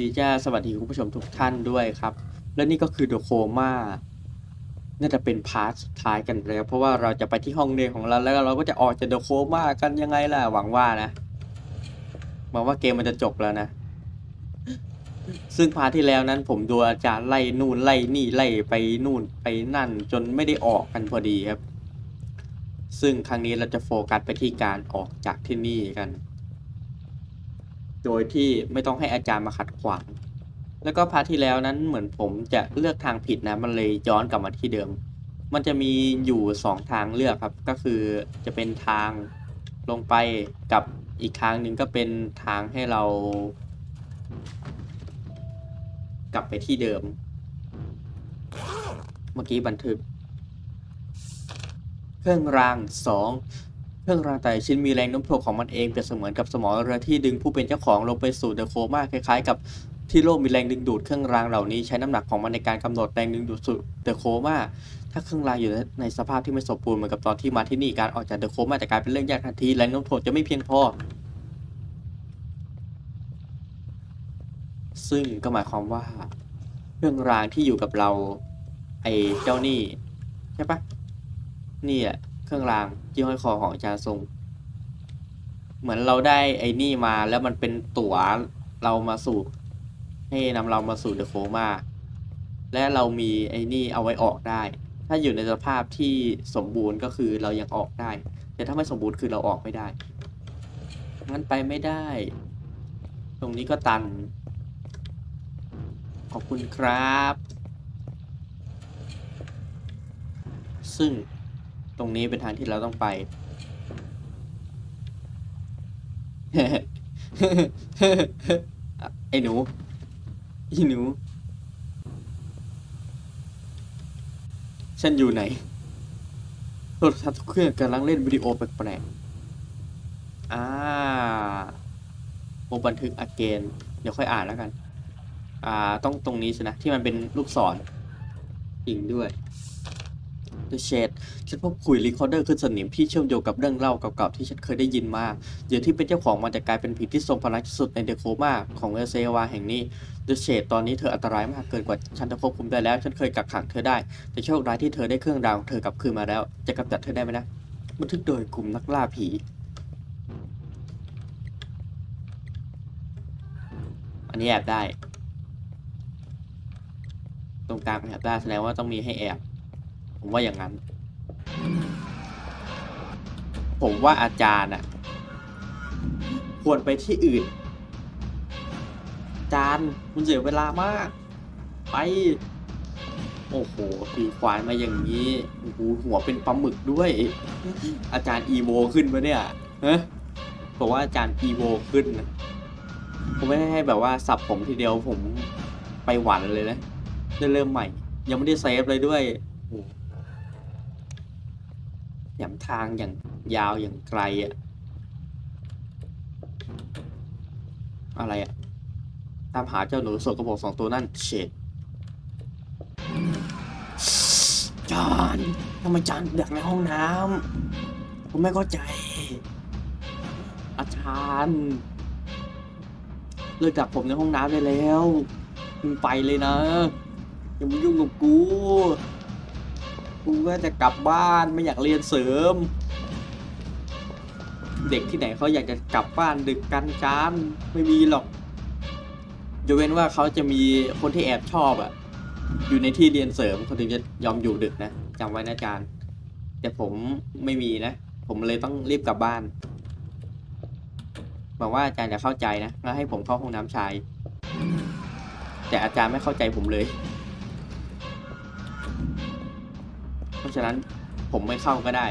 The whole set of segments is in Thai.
ดีจ้าสวัสดีคุณผู้ชมทุกท่านด้วยครับ และนี่ก็คือเดอะโคม่าน่าจะเป็นพาร์ทสุดท้ายกันแล้ว เพราะว่าเราจะไปที่ห้องเรียนของเราแล้วเราก็จะออกจากเดอะโคม่ากันยังไงล่ะหวังว่านะหวังว่าเกมมันจะจบแล้วนะ ซึ่งพาร์ทที่แล้วนั้น ผมดูอาจารย์ไล่นู่นไล่นี่ไล่ไปนู่นไปนั่น จนไม่ได้ออกกันพอดีครับ ซึ่งครั้งนี้เราจะโฟกัสไปที่การออกจากที่นี่กัน โดยที่ไม่ต้องให้อาจารย์มาขัดขวาง แล้วก็พาร์ทที่แล้วนั้นเหมือนผมจะเลือกทางผิดนะ มันเลยย้อนกลับมาที่เดิม มันจะมีอยู่สองทางเลือกครับ ก็คือจะเป็นทางลงไปกับอีกทางหนึ่งก็เป็นทางให้เรา กลับไปที่เดิม เมื่อกี้บันทึก เครื่องรางสอง เครื่องรางแต่ชิ้นมีแรงโน้มถ่วงของมันเองเปรียบเสมือนกับสมองเรือที่ดึงผู้เป็นเจ้าของลงไปสู่เดอะโคม่าคล้ายๆ กับที่โลกมีแรงดึงดูดเครื่องรางเหล่านี้ใช้น้ำหนักของมันในการกำหนดแรงดึงดูดสู่เดอะโคม่าถ้าเครื่องรางอยู่ในสภาพที่ไม่สมบูรณ์เหมือนกับตอนที่มาที่นี่การออกจากเดอะโคม่าจะกลายเป็นเรื่องยากทันทีแรงโน้มถ่วงจะไม่เพียงพอซึ่งก็หมายความว่าเครื่องรางที่อยู่กับเรา ไอ้เจ้านี่ใช่ปะนี่แหละ เครื่องรางที่ห้อยคอของอาจารย์ทรง เหมือนเราได้ไอ้นี่มาแล้วมันเป็นตั๋วเรามาสู่ ให้นำเรามาสู่เดอะโคมาและเรามีไอ้นี่เอาไว้ออกได้ ถ้าอยู่ในสภาพที่สมบูรณ์ก็คือเรายังออกได้ แต่ถ้าไม่สมบูรณ์คือเราออกไม่ได้ งั้นไปไม่ได้ ตรงนี้ก็ตัน ขอบคุณครับ ซึ่ง ตรงนี้เป็นทางที่เราต้องไป ไอ้หนูไอ้หนู ฉันอยู่ไหนโทรศัพท์ทุกเครื่องกำลังเล่นวิดีโอแปลกๆอ่าโมบันทึกอเกน เดี๋ยวค่อยอ่านแล้วกัน อ่า ต้องตรงนี้สินะ ที่มันเป็นลูกศรจริงด้วย The Shade ฉันพบคุยรีคอร์เดอร์ขึ้นสนิมที่เชื่อมโยงกับเรื่องเล่าเก่าๆที่ฉันเคยได้ยินมา เดี๋ยวที่เป็นเจ้าของมันจะกลายเป็นผีที่ทรงพลังที่สุดในเดโคมาของเอเซวาแห่งนี้ The Shade ตอนนี้เธออันตรายมากเกินกว่าฉันจะควบคุมได้แล้ว ฉันเคยกักขังเธอได้ แต่โชคร้ายที่เธอได้เครื่องรางของเธอกลับคืนมาแล้ว จะกำจัดเธอได้ไหมนะ บันทึกโดยกลุ่มนักล่าผีอันนี้แอบได้ ตรงกลางแอบได้แสดงว่าต้องมีให้แอบ ผมว่าอย่างนั้น ผมว่าอาจารย์อะควรไปที่อื่น อาจารย์มันเสียเวลามาก ไป โอ้โหตีควายมาอย่างนี้โอ้โหหัวเป็นปลาหมึกด้วย อาจารย์อีโวขึ้นปะเนี่ยฮะบอกว่าอาจารย์อีโวขึ้นนะผมไม่ได้ให้แบบว่าสับผมทีเดียวผมไปหวันเลยนะได้เริ่มใหม่ ยังไม่ได้เซฟเลยด้วยโอ้ โหแถมทางอย่างยาวอย่างไกลอะอะไรอะตามหาเจ้าหนูสกปรกสองตัวนั่นเชดจานทำไมจานเดือกในห้องน้ำผมไม่เข้าใจ อาจารย์เลิกดักผมในห้องน้ำได้แล้วมึงไปเลยนะ อย่ามายุ่งกับกู กูก็จะกลับบ้านไม่อยากเรียนเสริม เด็กที่ไหนเขาอยากจะกลับบ้านดึกกันจานไม่มีหรอกยกเว้นว่าเขาจะมีคนที่แอบชอบอะอยู่ในที่เรียนเสริมเขาถึงจะยอมอยู่ดึกนะจำไว้นะจารย์แต่ผมไม่มีนะ ผมเลยต้องรีบกลับบ้านบอกว่าอาจารย์จะเข้าใจนะแล้วให้ผมเข้าห้องน้ำชาย แต่อาจารย์ไม่เข้าใจผมเลย เพราะฉะนั้นผมไม่เข้าก็ได้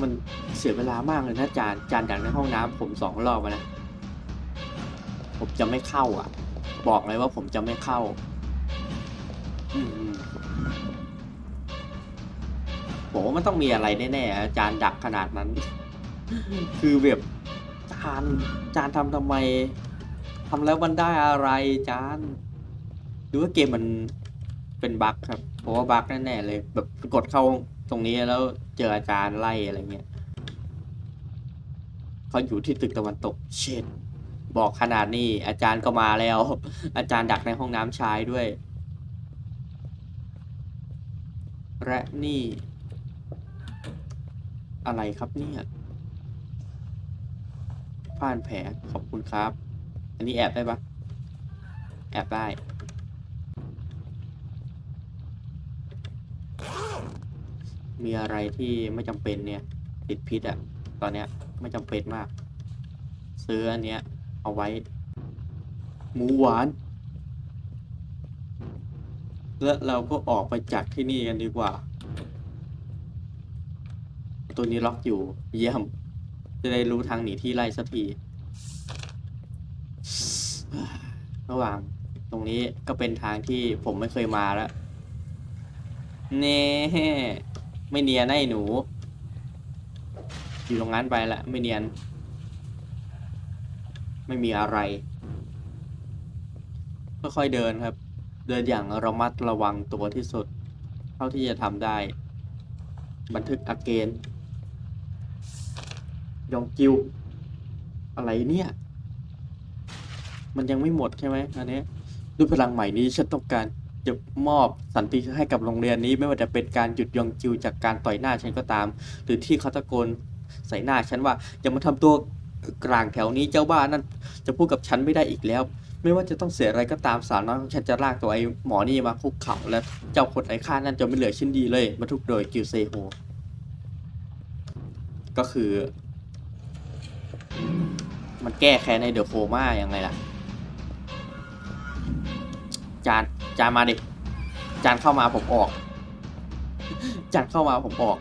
มันเสียเวลามากเลยนะจารย์อาจารย์ดักในห้องน้ำผมสองรอบแล้วนะ ผมจะไม่เข้าอะ บอกเลยว่าผมจะไม่เข้า อืมผมว่ามันต้องมีอะไรแน่ๆอาจารย์ดักขนาดนั้น คือแบบจารย์อาจารย์ทำทำไมทำแล้วมันได้อะไรจารย์หรือว่าเกมมัน เป็นบั๊กครับผมว่าบั๊กแน่ๆเลยแบบกดเข้าตรงนี้แล้วเจออาจารย์ไล่อะไรเงี้ยเขาอยู่ที่ตึกตะวันตก เชนบอกขนาดนี้อาจารย์ก็มาแล้ว อาจารย์ดักในห้องน้ำชายด้วย และนี่ อะไรครับเนี่ยผ่านแผลขอบคุณครับ อันนี้แอบได้ปะแอบได้ มีอะไรที่ไม่จำเป็นเนี่ย ติดพิษอะตอนเนี้ยไม่จำเป็นมาก ซื้ออันเนี้ย เอาไว้ หมูหวาน แล้วเราก็ออกไปจากที่นี่กันดีกว่า ตัวนี้ล็อกอยู่ เยี่ยม จะได้รู้ทางหนีที่ไล่สักทีระหว่างตรงนี้ก็เป็นทางที่ผมไม่เคยมาแล้ว เน่ ไม่เนียนนะไอ้หนู อยู่ตรงนั้นไปละไม่เนียน ไม่มีอะไร ค่อยๆเดินครับ เดินอย่างระมัดระวังตัวที่สุด เท่าที่จะทำได้ บันทึกอาเกนยองกิว อะไรเนี่ย มันยังไม่หมดใช่ไหมอันนี้ด้วยพลังใหม่นี้ฉันต้องการ จะมอบสันติให้กับโรงเรียนนี้ไม่ว่าจะเป็นการหยุดยองจิวจากการต่อยหน้าฉันก็ตาม หรือที่เขาตะโกนใส่หน้าฉันว่าอย่ามาทำตัวกลางแถวนี้เจ้าบ้านนั่นจะพูดกับฉันไม่ได้อีกแล้ว ไม่ว่าจะต้องเสียอะไรก็ตามสาวน้อยของฉันจะลากตัวไอ้หมอนี่มาคุกเข่าและเจ้าคนไอ้ข้านั่นจะไม่เหลือชิ้นดีเลยบรรทุกโดยกิวเซโฮก็คือ มันแก้แค้นในเดอะโคม่ายังไงล่ะ จาน จานมาดิจานเข้ามาผมออกจานเข้ามาผมออก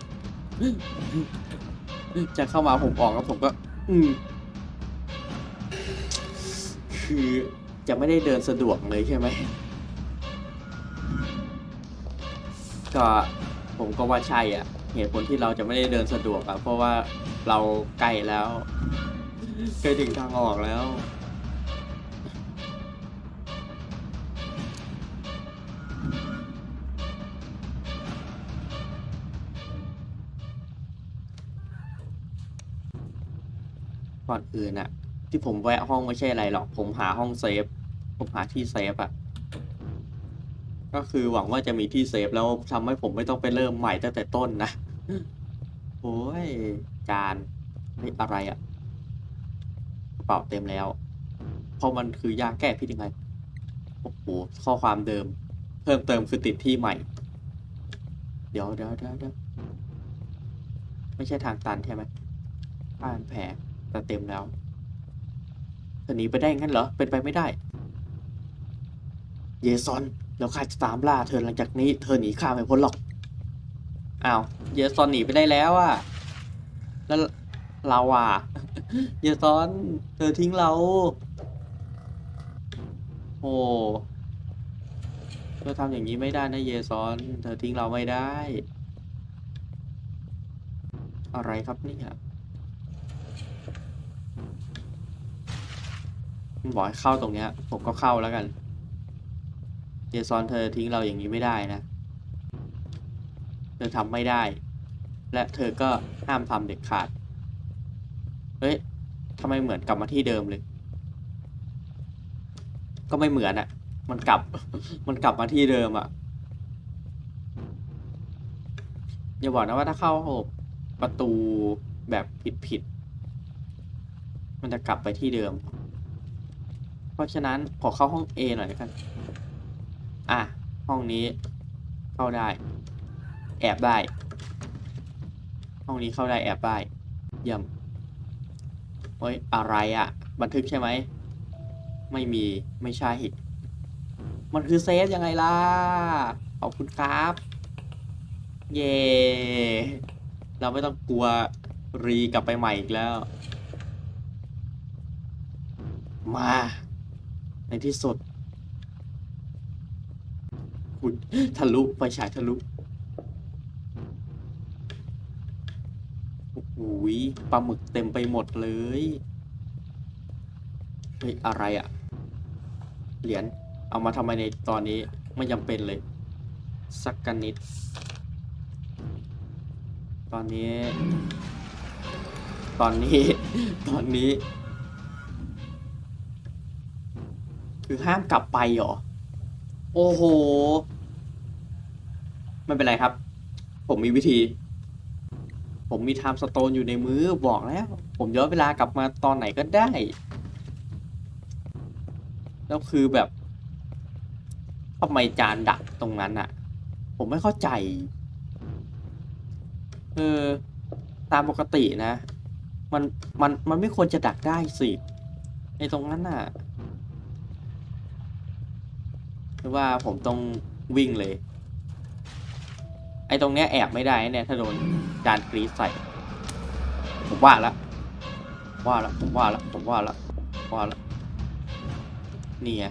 จานเข้ามาผมออกแล้วผมก็ อืมคือจะไม่ได้เดินสะดวกเลยใช่ไหมก็ผมก็ว่าใช่อะ เหตุผลที่เราจะไม่ได้เดินสะดวกอะเพราะว่าเราใกล้แล้วใกล้ถึงทางออกแล้ว ก่อนอื่นอะที่ผมแวะห้องไม่ใช่อะไรหรอก ผมหาห้องเซฟ ผมหาที่เซฟอะก็คือหวังว่าจะมีที่เซฟแล้วทำให้ผมไม่ต้องไปเริ่มใหม่ตั้งแต่ต้นนะโอ้ยจานเฮ้ยอะไรอะกระเป๋าเต็มแล้ว เพราะมันคือยาแก้พิษยังไงโอ้โหข้อความเดิม เพิ่มเติมคือติดที่ใหม่ เดี๋ยวเดี๋ยวเดี๋ยวเดี๋ยวไม่ใช่ทางตันใช่ไหมผ่านแผล แต่เต็มแล้วเธอหนีไปได้งั้นเหรอ เป็นไปไม่ได้ เยซอน แล้วข้าจะตามล่าเธอหลังจากนี้ เธอหนีข้าไม่พ้นหรอก อ้าว เยซอนหนีไปได้แล้วอะแล้วเราอะ เยซอน เธอทิ้งเรา โอ้เธอทำอย่างนี้ไม่ได้นะเยซอน เธอทิ้งเราไม่ได้ อะไรครับเนี่ย มันบอกให้เข้าตรงเนี้ย ผมก็เข้าแล้วกันเจซอนเธอทิ้งเราอย่างนี้ไม่ได้นะ เธอทำไม่ได้ และเธอก็ห้ามทำเด็ดขาด เฮ้ยทำไมเหมือนกลับมาที่เดิมเลย ก็ไม่เหมือนอะมันกลับ มันกลับมาที่เดิมอะอย่าบอกนะว่าถ้าเข้าประตูแบบผิดๆมันจะกลับไปที่เดิม เพราะฉะนั้นขอเข้าห้อง A หน่อยแล้วกัน อะ ห้องนี้เข้าได้ แอบได้ ห้องนี้เข้าได้แอบได้เยี่ยมเฮ้ยอะไรอะ่ะ บันทึกใช่ไหม ไม่มีไม่ใช่มันคือเซฟยังไงล่ะ ขอบคุณครับ เย่เราไม่ต้องกลัวรีกลับไปใหม่อีกแล้ว มา ในที่สุดอุยทะลุไฟฉายทะลุโอ้โหยปลาหมึกเต็มไปหมดเลยเฮ้ยอะไรอะเหรียญเอามาทำไมในตอนนี้ไม่จำเป็นเลย สักกันนิด ตอนนี้ ตอนนี้ ตอนนี้ คือห้ามกลับไปเหรอ โอ้โห ไม่เป็นไรครับ ผมมีวิธี ผมมีไทม์สโตนอยู่ในมือบอกแล้ว ผมย้อนเวลากลับมาตอนไหนก็ได้ แล้วคือแบบทำไมจานดักตรงนั้นอะผมไม่เข้าใจ เออ ตามปกตินะ มัน มัน มันไม่ควรจะดักได้สิไอ้ตรงนั้นน่ะ หรือว่าผมต้องวิ่งเลย ไอ้ตรงเนี้ยแอบไม่ได้เนี่ยถ้าโดนจานกรีดใส่ ผมว่าละว่าละผมว่าละผมว่าละว่าละนี่ไง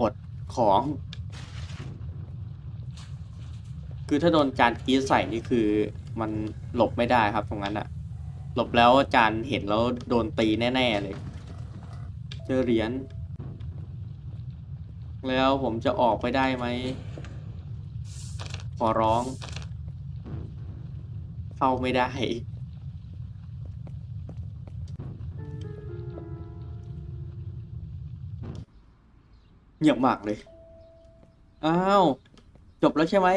อดของ คือถ้าโดนจานกรีดใส่นี่คือมันหลบไม่ได้ครับตรงนั้นอะหลบแล้วจานเห็นแล้วโดนตีแน่ ๆ เลย เจอเหรียญ แล้วผมจะออกไปได้ไหม ขอร้อง เข้าไม่ได้ เงียบมากเลย อ้าว จบแล้วใช่ไหม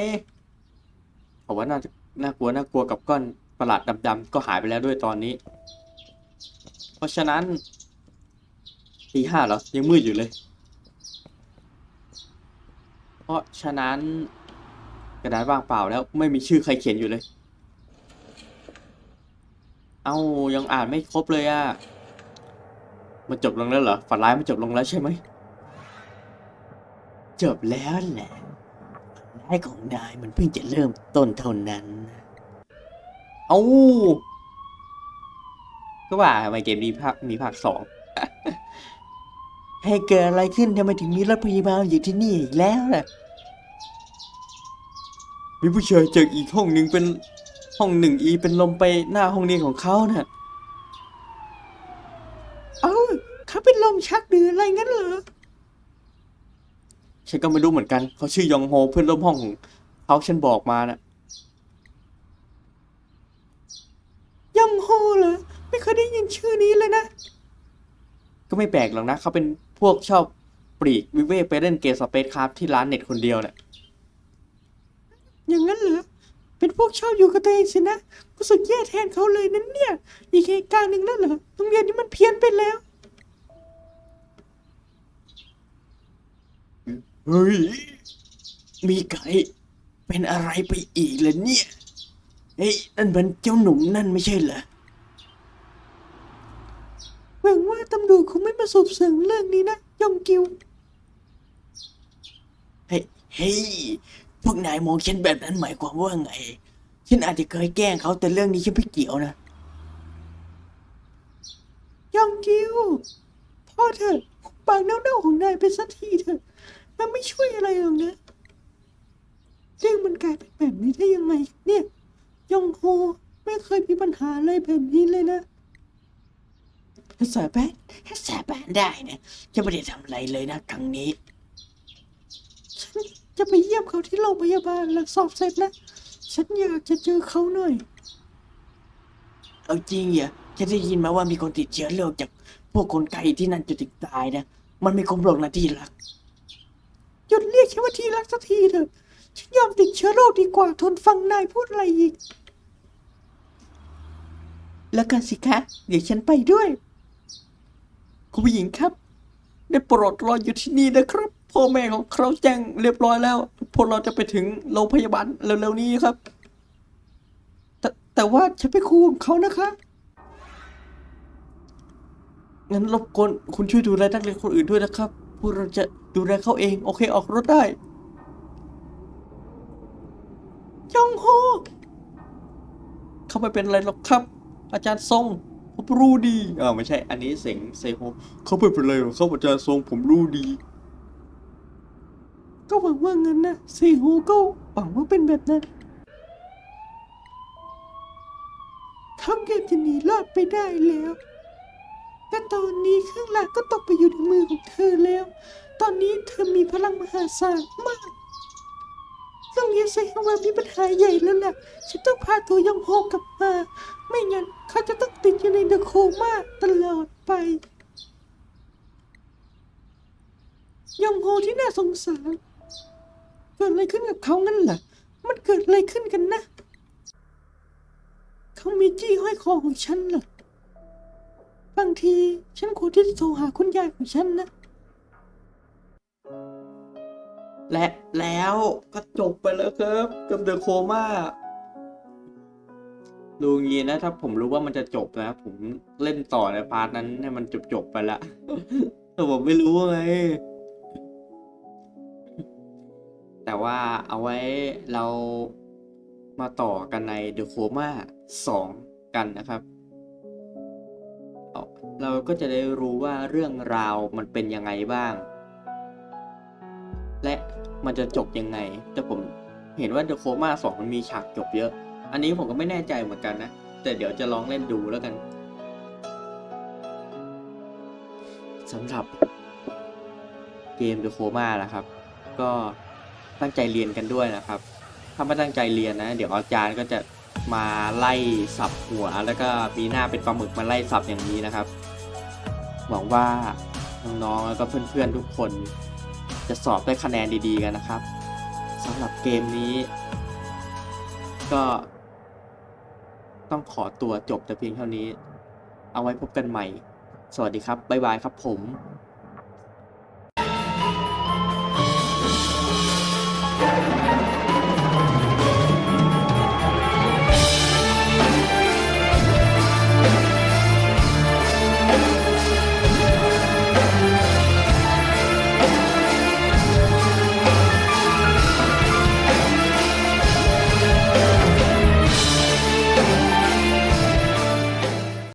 ผมว่าน่าจะน่ากลัวน่ากลัวกับก้อนประหลาดดำๆก็หายไปแล้วด้วยตอนนี้ เพราะฉะนั้นตีห้าเหรอยังมืดอยู่เลย เพราะฉะนั้นกระดาษว่างเปล่าแล้วไม่มีชื่อใครเขียนอยู่เลย เอ้ายังอ่านไม่ครบเลยอะมันจบลงแล้วเหรอ ฝันร้ายมันจบลงแล้วใช่ไหม จบแล้วแหละร้ายของนายมันเพิ่งจะเริ่มต้นเท่านั้น เอ้าก็ว่าทำไมเกมนี้ภาคมีภาคสอง ให้เกิดอะไรขึ้นทำไมถึงมีรถพยาบาลอยู่ที่นี่อีกแล้วล่ะ มีผู้ชายจากอีกห้องหนึ่งเป็นห้องหนึ่งอีเป็นลมไปหน้าห้องเรียนของเขาน่ะเอ้าเขาเป็นลมชักหรืออะไรงั้นเหรอ ฉันก็ไม่รู้เหมือนกัน เขาชื่อยองโฮเพื่อนร่วมห้องของเขาฉันบอกมาน่ะยองโฮเหรอ ไม่เคยได้ยินชื่อนี้เลยนะ ก็ไม่แปลกหรอกนะ เขาเป็น พวกชอบปลีกวิเวกไปเล่นเกมสเปซคราฟที่ร้านเน็ตคนเดียวน่ะอย่างนั้นเหรอ เป็นพวกชอบอยู่กับตัวเองสินะรู้สึกแย่แทนเขาเลยนั้นเนี่ย อีกเหตุการณ์หนึ่งนั่นเหรอโรงเรียนนี้มันเพี้ยนไปแล้ว เฮ้ย มีไก่เป็นอะไรไปอีกล่ะเนี่ย เฮ้ย นั่นมันเจ้าหนุ่มนั่นไม่ใช่เหรอ หวังว่าตำรวจคงไม่มาสืบเสองเรื่องนี้นะ ยองกิว เฮ้ยเฮ้ยพวกนายมองฉันแบบนั้นหมายความว่าไง ฉันอาจจะเคยแกล้งเขาแต่เรื่องนี้ฉันไม่เกี่ยวนะ ยองกิว พ่อเถอะปากเน่าๆของนายไปสักทีเถอะ มันไม่ช่วยอะไรหรอกนะเรื่องมันกลายเป็นแบบนี้ได้ยังไง เนี่ย ยองโฮไม่เคยมีปัญหาอะไรแบบนี้เลยนะ ถ้าสาบานถ้าสาบานได้นะจะไม่ได้ทำอะไรเลยนะครั้งนี้ฉันจะไปเยี่ยมเขาที่โรงพยาบาลหลังสอบเสร็จนะ ฉันอยากจะเจอเขาหน่อย เอาจริงเหรอฉันได้ยินมาว่ามีคนติดเชื้อโรคจากพวกคนไข้ที่นั่นจนถึงตายนะ มันไม่คุ้มหรอกนะที่รัก หยุดเรียกฉันว่าที่รักสักทีเถอะ ฉันยอมติดเชื้อโรคดีกว่าทนฟังนายพูดอะไรอีก แล้วกันสิคะ เดี๋ยวฉันไปด้วย คุณผู้หญิงครับ ได้โปรดรออยู่ที่นี่นะครับ พ่อแม่ของเขาแจ้งเรียบร้อยแล้ว พวกเราจะไปถึงโรงพยาบาลเร็วๆนี้ครับ แต่แต่ว่าฉันไปครูของเขานะคะงั้นรบกวนคุณช่วยดูแลนักเรียนคนอื่นด้วยนะครับ พวกเราจะดูแลเขาเอง โอเคออกรถได้ยองโฮเขาไม่เป็นไรหรอกครับ อาจารย์ทรง ผมรู้ดีอ่าไม่ใช่ อันนี้เสียงเซโฮเขาเป็นไรหรอกครับอาจารย์ทรงผมรู้ดี ก็หวังว่างั้นนะเซโฮก็หวังว่าเป็นแบบนั้นทำเกมจะหนีรอดไปได้แล้วแต่ตอนนี้เครื่องรางก็ตกไปอยู่ในมือของเธอแล้ว ตอนนี้เธอมีพลังมหาศาลมาก โรงเรียนไซฮาวามีปัญหาใหญ่แล้วล่ะ ฉันต้องพาตัวยองโฮกลับมา ไม่งั้นเขาจะต้องติดอยู่ในเดอะโคม่าตลอดไป ยองโฮที่น่าสงสาร เกิดอะไรขึ้นกับเขางั้นเหรอมันเกิดอะไรขึ้นกันนะ เขามีจี้ห้อยคอของฉันเหรอบางทีฉันควรที่จะโทรหาคุณยายของฉันนะ และแล้วก็จบไปแล้วครับกับเดอะโคม่าดูงี้นะถ้าผมรู้ว่ามันจะจบนะผมเล่นต่อในพาร์ทนั้นให้มันจบจบไปละแต่ผมไม่รู้ไงแต่ว่าเอาไว้เรามาต่อกันใน The Coma 2กันนะครับเราก็จะได้รู้ว่าเรื่องราวมันเป็นยังไงบ้าง มันจะจบยังไง แต่ผมเห็นว่า The Coma 2มันมีฉากจบเยอะ อันนี้ผมก็ไม่แน่ใจเหมือนกันนะ แต่เดี๋ยวจะลองเล่นดูแล้วกันสำหรับเกม The Coma นะครับ ก็ตั้งใจเรียนกันด้วยนะครับ ถ้าไม่ตั้งใจเรียนนะ เดี๋ยวอาจารย์ก็จะมาไล่สับหัว แล้วก็มีหน้าเป็นปลาหมึกมาไล่สับอย่างนี้นะครับ หวังว่าน้องๆแล้วก็เพื่อนๆทุกคน จะสอบได้คะแนนดีๆกันนะครับสำหรับเกมนี้ ก็ ต้องขอตัวจบแต่เพียงเท่านี้ เอาไว้พบกันใหม่ สวัสดีครับ บ๊ายบายครับผม